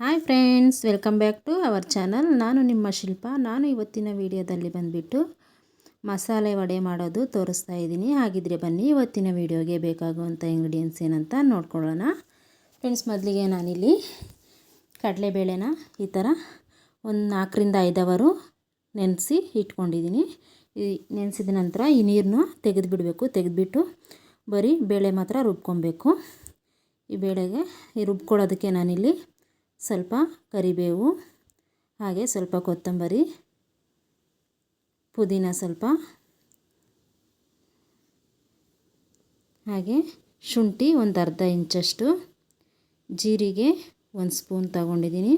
Hi friends, welcome back to our channel. ನಾನು ನಿಮ್ಮ ಶಿಲ್ಪ. ನಾನು ಇವತ್ತಿನ ವಿಡಿಯೋದಲ್ಲಿ ಬಂದುಬಿಟ್ಟು ಮಸಾಲೆ ವಡೆ ಮಾಡೋದು ತೋರಿಸ್ತಾ ಇದ್ದೀನಿ. ಹಾಗಿದ್ರೆ ಬನ್ನಿ, ಇವತ್ತಿನ ವಿಡಿಯೋಗೆ ಬೇಕಾಗುವಂಥ ಇಂಗ್ರೀಡಿಯೆಂಟ್ಸ್ ಏನಂತ ನೋಡ್ಕೊಳ್ಳೋಣ. ಫ್ರೆಂಡ್ಸ್, ಮೊದಲಿಗೆ ನಾನಿಲ್ಲಿ ಕಡಲೆಬೇಳೆನ ಈ ಥರ ಒಂದು ನಾಲ್ಕರಿಂದ ಐದವರು ನೆನೆಸಿ ಇಟ್ಕೊಂಡಿದ್ದೀನಿ. ಈ ನೆನೆಸಿದ ನಂತರ ಈ ನೀರನ್ನ ತೆಗೆದುಬಿಡಬೇಕು. ತೆಗೆದುಬಿಟ್ಟು ಬರೀ ಬೇಳೆ ಮಾತ್ರ ರುಬ್ಕೊಬೇಕು. ಈ ಬೇಳೆಗೆ ರುಬ್ಕೊಳ್ಳೋದಕ್ಕೆ ನಾನಿಲ್ಲಿ ಸ್ವಲ್ಪ ಕರಿಬೇವು, ಹಾಗೆ ಸ್ವಲ್ಪ ಕೊತ್ತಂಬರಿ, ಪುದೀನ ಸ್ವಲ್ಪ, ಹಾಗೆ ಶುಂಠಿ ಒಂದು ಅರ್ಧ ಇಂಚಷ್ಟು, ಜೀರಿಗೆ ಒಂದು ಸ್ಪೂನ್ ತಗೊಂಡಿದ್ದೀನಿ,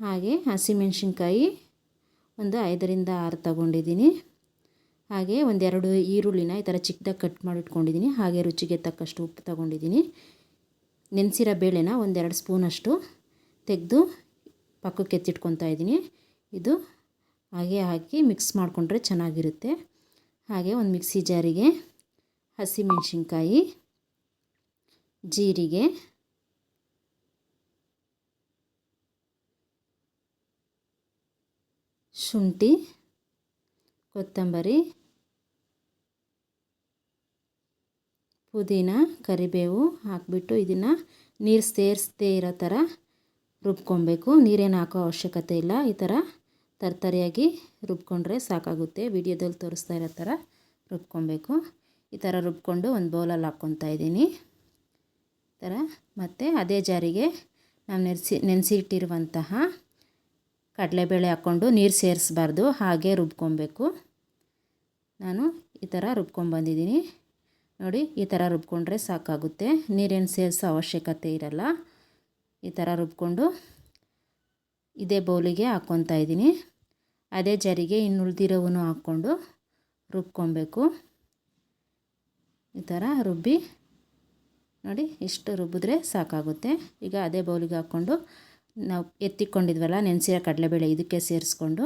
ಹಾಗೆ ಹಸಿಮೆಣಸಿನ್ಕಾಯಿ ಒಂದು ಐದರಿಂದ ಆರು ತಗೊಂಡಿದ್ದೀನಿ, ಹಾಗೆ ಒಂದೆರಡು ಈರುಳ್ಳಿನ ಈ ಥರ ಚಿಕ್ಕದಾಗಿ ಕಟ್ ಮಾಡಿಟ್ಕೊಂಡಿದ್ದೀನಿ, ಹಾಗೆ ರುಚಿಗೆ ತಕ್ಕಷ್ಟು ಉಪ್ಪು ತಗೊಂಡಿದ್ದೀನಿ, ನೆನೆಸಿರೋ ಬೇಳೆನ ಒಂದೆರಡು ಸ್ಪೂನಷ್ಟು ತೆಗೆದು ಪಕ್ಕಕ್ಕೆ ಎತ್ತಿಟ್ಕೊತಾ ಇದ್ದೀನಿ. ಇದು ಹಾಗೆ ಹಾಕಿ ಮಿಕ್ಸ್ ಮಾಡಿಕೊಂಡ್ರೆ ಚೆನ್ನಾಗಿರುತ್ತೆ. ಹಾಗೆ ಒಂದು ಮಿಕ್ಸಿ ಜಾರಿಗೆ ಹಸಿಮೆಣಸಿನ್ಕಾಯಿ, ಜೀರಿಗೆ, ಶುಂಠಿ, ಕೊತ್ತಂಬರಿ, ಪುದೀನ, ಕರಿಬೇವು ಹಾಕಿಬಿಟ್ಟು ಇದನ್ನು ನೀರು ಸೇರಿಸದೇ ಇರೋ ಥರ ರುಬ್ಕೊಬೇಕು. ನೀರೇನು ಹಾಕೋ ಅವಶ್ಯಕತೆ ಇಲ್ಲ. ಈ ಥರ ತರ್ತರಿಯಾಗಿ ರುಬ್ಕೊಂಡ್ರೆ ಸಾಕಾಗುತ್ತೆ. ವಿಡಿಯೋದಲ್ಲಿ ತೋರಿಸ್ತಾ ಇರೋ ಥರ ರುಬ್ಕೊಬೇಕು. ಈ ಥರ ರುಬ್ಕೊಂಡು ಒಂದು ಬೌಲಲ್ಲಿ ಹಾಕ್ಕೊತಾ ಇದ್ದೀನಿ. ಈ ಥರ ಮತ್ತು ಅದೇ ಜಾರಿಗೆ ನಾವು ನೆನೆಸಿ, ನೆನೆಸಿಟ್ಟಿರುವಂತಹ ಕಡಲೆಬೇಳೆ ಹಾಕ್ಕೊಂಡು ನೀರು ಸೇರಿಸ್ಬಾರ್ದು. ಹಾಗೆ ರುಬ್ಕೊಬೇಕು. ನಾನು ಈ ಥರ ರುಬ್ಕೊಂಬಂದಿದ್ದೀನಿ ನೋಡಿ, ಈ ಥರ ರುಬ್ಕೊಂಡ್ರೆ ಸಾಕಾಗುತ್ತೆ. ನೀರೇನು ಸೇರಿಸೋ ಅವಶ್ಯಕತೆ ಇರಲ್ಲ. ಈ ಥರ ರುಬ್ಕೊಂಡು ಇದೇ ಬೌಲಿಗೆ ಹಾಕ್ಕೊತಾ ಇದ್ದೀನಿ. ಅದೇ ಜರಿಗೆ ಇನ್ನು ಉಳಿದಿರೋವನ್ನು ಹಾಕ್ಕೊಂಡು ರುಬ್ಕೊಬೇಕು. ಈ ಥರ ರುಬ್ಬಿ ನೋಡಿ ಇಷ್ಟು ರುಬ್ಬಿದ್ರೆ ಸಾಕಾಗುತ್ತೆ. ಈಗ ಅದೇ ಬೌಲಿಗೆ ಹಾಕ್ಕೊಂಡು ನಾವು ಎತ್ತಿಕೊಂಡಿದ್ವಲ್ಲ ನೆನೆಸಿರೋ ಕಡಲೆಬೇಳೆ ಇದಕ್ಕೆ ಸೇರಿಸ್ಕೊಂಡು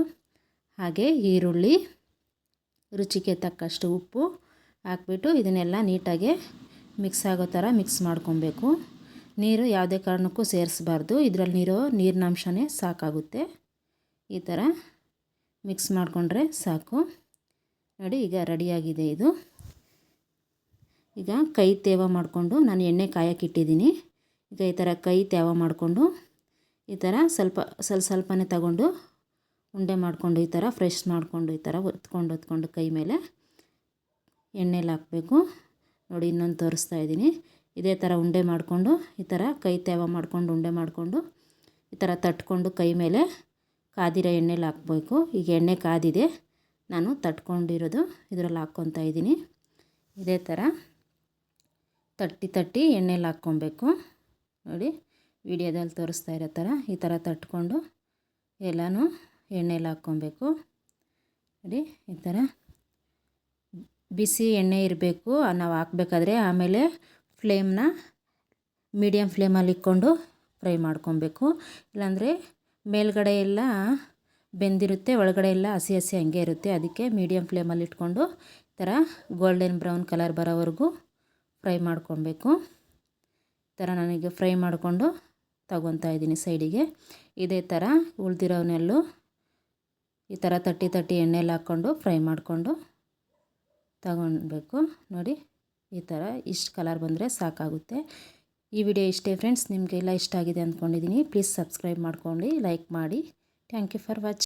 ಹಾಗೆ ಈರುಳ್ಳಿ, ರುಚಿಗೆ ತಕ್ಕಷ್ಟು ಉಪ್ಪು ಹಾಕ್ಬಿಟ್ಟು ಇದನ್ನೆಲ್ಲ ನೀಟಾಗಿ ಮಿಕ್ಸ್ ಆಗೋ ಥರ ಮಿಕ್ಸ್ ಮಾಡ್ಕೊಬೇಕು. ನೀರು ಯಾವುದೇ ಕಾರಣಕ್ಕೂ ಸೇರಿಸ್ಬಾರ್ದು. ಇದರಲ್ಲಿ ನೀರು, ನೀರಿನಂಶನೇ ಸಾಕಾಗುತ್ತೆ. ಈ ಥರ ಮಿಕ್ಸ್ ಮಾಡಿಕೊಂಡ್ರೆ ಸಾಕು. ನೋಡಿ, ಈಗ ರೆಡಿಯಾಗಿದೆ ಇದು. ಈಗ ಕೈ ತೇವ ಮಾಡಿಕೊಂಡು ನಾನು ಎಣ್ಣೆ ಕಾಯಕ್ಕಿಟ್ಟಿದ್ದೀನಿ ಈಗ ಈ ಥರ ಕೈ ತೇವ ಮಾಡಿಕೊಂಡು ಈ ಥರ ಸ್ವಲ್ಪ ಸ್ವಲ್ಪ ಸ್ವಲ್ಪನೇ ತಗೊಂಡು ಉಂಡೆ ಮಾಡಿಕೊಂಡು ಈ ಥರ ಫ್ರೆಶ್ ಮಾಡಿಕೊಂಡು ಈ ಥರ ಹೊತ್ಕೊಂಡು ಹೊತ್ಕೊಂಡು ಕೈ ಮೇಲೆ ಎಣ್ಣೆಲಿ ಹಾಕಬೇಕು. ನೋಡಿ, ಇನ್ನೊಂದು ತೋರಿಸ್ತಾ ಇದ್ದೀನಿ. ಇದೇ ಥರ ಉಂಡೆ ಮಾಡಿಕೊಂಡು, ಈ ಥರ ಕೈ ತೇವ ಮಾಡಿಕೊಂಡು, ಉಂಡೆ ಮಾಡಿಕೊಂಡು, ಈ ಥರ ತಟ್ಕೊಂಡು ಕೈ ಮೇಲೆ ಕಾದಿರೋ ಎಣ್ಣೆಲಿ ಹಾಕ್ಬೇಕು. ಈಗ ಎಣ್ಣೆ ಕಾದಿದೆ, ನಾನು ತಟ್ಕೊಂಡಿರೋದು ಇದರಲ್ಲಿ ಹಾಕ್ಕೊತಾ ಇದ್ದೀನಿ. ಇದೇ ಥರ ತಟ್ಟಿ ತಟ್ಟಿ ಎಣ್ಣೆಲಿ ಹಾಕ್ಕೊಬೇಕು. ನೋಡಿ, ವಿಡಿಯೋದಲ್ಲಿ ತೋರಿಸ್ತಾ ಇರೋ ಥರ ಈ ಥರ ತಟ್ಕೊಂಡು ಎಲ್ಲನೂ ಎಣ್ಣೆಲಿ ಹಾಕ್ಕೊಬೇಕು. ನೋಡಿ, ಈ ಥರ ಬಿಸಿ ಎಣ್ಣೆ ಇರಬೇಕು. ನಾವು ಹಾಕ್ಬೇಕಾದ್ರೆ ಆಮೇಲೆ ಫ್ಲೇಮ್ನ ಮೀಡಿಯಮ್ ಫ್ಲೇಮಲ್ಲಿ ಇಟ್ಕೊಂಡು ಫ್ರೈ ಮಾಡ್ಕೊಬೇಕು. ಇಲ್ಲಾಂದರೆ ಮೇಲ್ಗಡೆ ಎಲ್ಲ ಬೆಂದಿರುತ್ತೆ, ಒಳಗಡೆ ಎಲ್ಲ ಹಸಿ ಹಸಿ ಹಂಗೆ ಇರುತ್ತೆ. ಅದಕ್ಕೆ ಮೀಡಿಯಂ ಫ್ಲೇಮಲ್ಲಿ ಇಟ್ಕೊಂಡು ಈ ಥರ ಗೋಲ್ಡನ್ ಬ್ರೌನ್ ಕಲರ್ ಬರೋವರೆಗೂ ಫ್ರೈ ಮಾಡ್ಕೊಬೇಕು. ಈ ಥರ ನನಗೆ ಫ್ರೈ ಮಾಡಿಕೊಂಡು ತಗೊತಾ ಇದ್ದೀನಿ ಸೈಡಿಗೆ. ಇದೇ ಥರ ಉಳ್ದಿರೋನೆಲ್ಲೂ ಈ ಥರ ತಟ್ಟಿ ತಟ್ಟಿ ಎಣ್ಣೆಲಿ ಹಾಕ್ಕೊಂಡು ಫ್ರೈ ಮಾಡಿಕೊಂಡು ತಗೊಳ್ಬೇಕು. ನೋಡಿ ಈ ಥರ ಇಷ್ಟು ಕಲರ್ ಬಂದರೆ ಸಾಕಾಗುತ್ತೆ. ಈ ವಿಡಿಯೋ ಇಷ್ಟೇ ಫ್ರೆಂಡ್ಸ್ ನಿಮಗೆಲ್ಲ ಇಷ್ಟ ಆಗಿದೆ ಅಂದ್ಕೊಂಡಿದ್ದೀನಿ ಪ್ಲೀಸ್ ಸಬ್ಸ್ಕ್ರೈಬ್ ಮಾಡ್ಕೊಂಡು ಲೈಕ್ ಮಾಡಿ. Thank you for watching